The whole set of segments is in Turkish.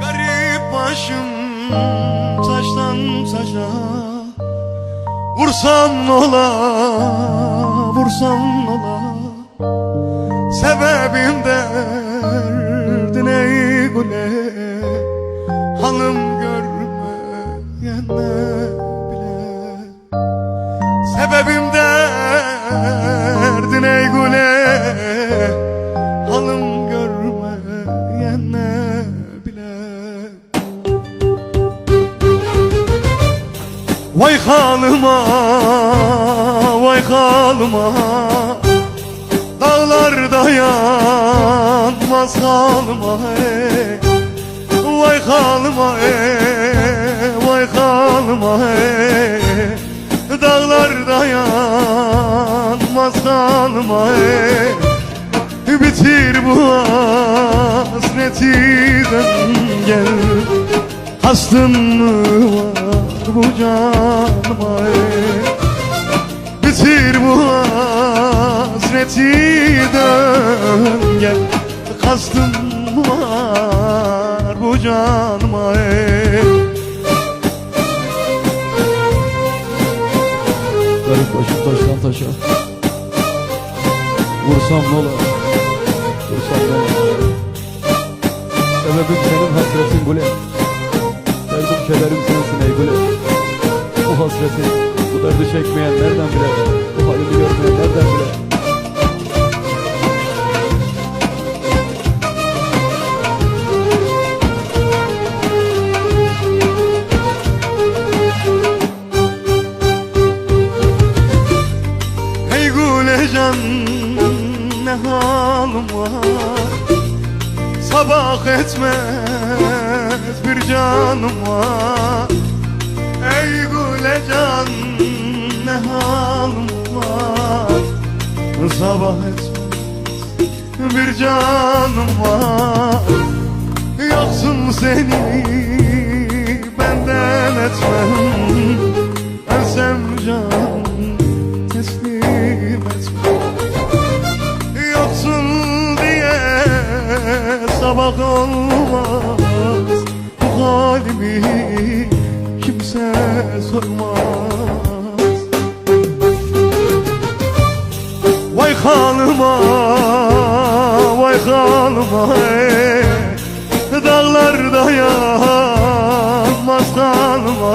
Garip başım taştan taşa Vursam ola, vursam ola Sebebim derdin ey güle Hanım görmeyen ne bile. Sebebim halıma, vay halıma Dağlar dayanmaz halıma hey. Vay halıma hey, vay halıma hey. Dağlar dayanmaz halıma hey. Bitir bu hasretiden gel Hastın mı var bu canıma ey? Bitir bu hasreti dön gel. Kastım var bu canıma ey. Garip başım taştan taşa. Vursam ne olur? Vursam ne olur? Sebebim senin hasretin gule. Derdim kederim sensin ey gule Bu hasreti. Bu derdi çekmeyen nereden bilir? Bu halimi görmeyen nereden bilir? Gülecan ne halim var? Sabah etmez bir canım var Gülecan ne halim var? Sabah etmez bir canım var. Yoksun seni benden etmem. Ölsem can teslim etmem. Yoksun diye sabah olmaz. Bu halimi sormaz Vay halıma, vay halıma ey. Dağlar dayanmaz halıma.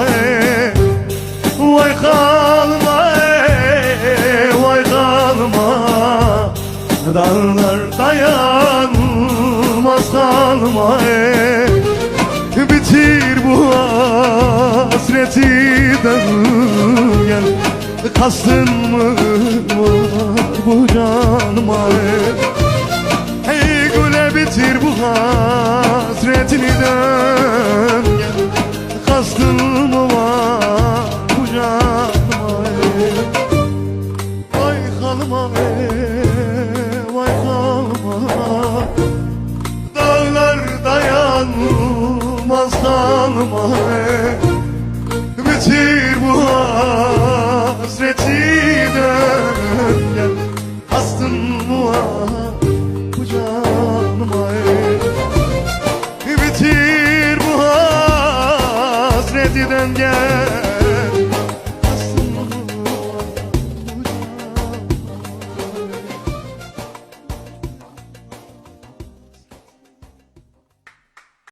Vay halıma ey, vay halıma Dağlar hasreti gel Kastın mı var bu canıma ey? Hey güle bitir bu hasretini dön Kastın mı var bu canıma? Vay halıma vay halıma Dağlar dayanmaz halıma Bitir bu hasreti dön gel Kastın var bu canıma? Bitir bu hasreti dön gel